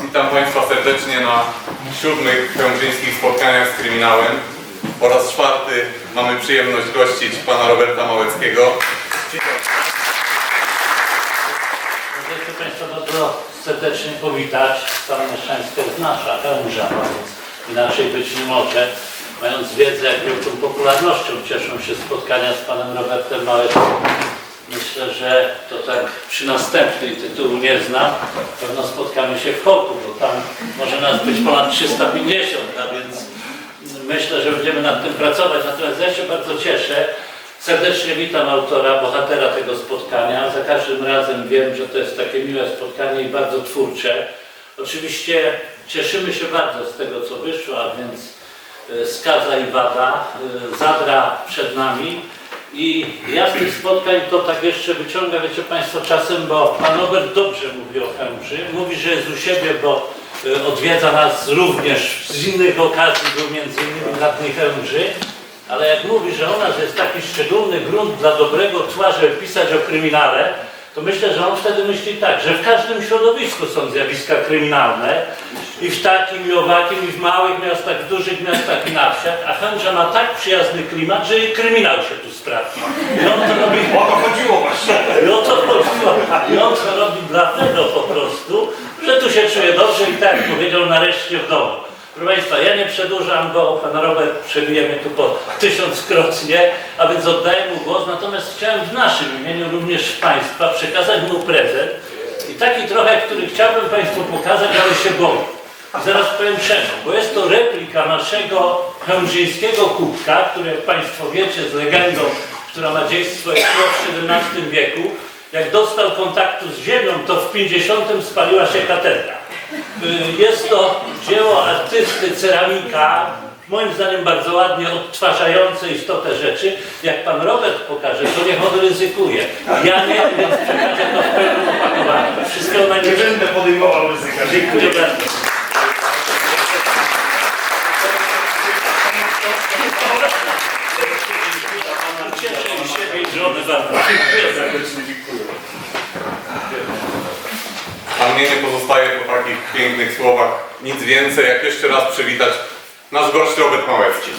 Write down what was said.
Witam Państwa serdecznie na siódmych chełmżyńskich spotkaniach z kryminałem. Po raz czwarty mamy przyjemność gościć pana Roberta Małeckiego. Chcę Państwa bardzo serdecznie powitać. Stara Mieszczańska jest nasza, Chełmża, inaczej być nie może. Mając wiedzę, jak wielką popularnością cieszą się spotkania z Panem Robertem Małeckim, że to tak przy następnej tytułu nie znam. Pewno spotkamy się w Choku, bo tam może nas być ponad 350, a więc myślę, że będziemy nad tym pracować. Natomiast ja się bardzo cieszę. Serdecznie witam autora, bohatera tego spotkania. Za każdym razem wiem, że to jest takie miłe spotkanie i bardzo twórcze. Oczywiście cieszymy się bardzo z tego, co wyszło, a więc e, skaza i wada, e, zadra przed nami. I ja z tych spotkań to tak jeszcze wyciąga, wiecie Państwo, czasem, bo Pan Robert dobrze mówi o Chemży. Mówi, że jest u siebie, bo e, odwiedza nas również z innych okazji, był między innymi na dni Chemży. Ale jak mówi, że u nas jest taki szczególny grunt dla dobrego tła, żeby pisać o kryminale, to myślę, że on wtedy myśli tak, że w każdym środowisku są zjawiska kryminalne i w takim, i owakim, i w małych miastach, w dużych miastach i na wsiach, a Chęża ma tak przyjazny klimat, że i kryminał się tu sprawdzi. I on to robi O to chodziło właśnie. i o to chodziło. I on to robi dlatego po prostu, że tu się czuje dobrze i tak powiedział nareszcie w domu. Proszę Państwa, ja nie przedłużam, bo Pan Robert przebije mnie tu po tysiąckrotnie, a więc oddaję mu głos. Natomiast chciałem w naszym imieniu, również Państwa, przekazać mu prezent i taki trochę, który chciałbym Państwu pokazać, ale się boję. Zaraz powiem czemu, bo jest to replika naszego chełmżyńskiego kubka, który jak Państwo wiecie z legendą, która ma dziedzictwo w XVII wieku. Jak dostał kontaktu z ziemią, to w 50 spaliła się katedra. Y, Jest to dzieło artysty, ceramika, moim zdaniem bardzo ładnie odtwarzające istotę rzeczy. Jak pan Robert pokaże, to niech on ryzykuje. Ja nie, więc przekażę to w pełnym opakowaniu. Wszystkiego Nie najlepszego. będę podejmował ryzyka. Dziękuję bardzo. Cieszę. A mnie nie pozostaje po takich pięknych słowach nic więcej, jak jeszcze raz przywitać nasz gość Robert Małecki.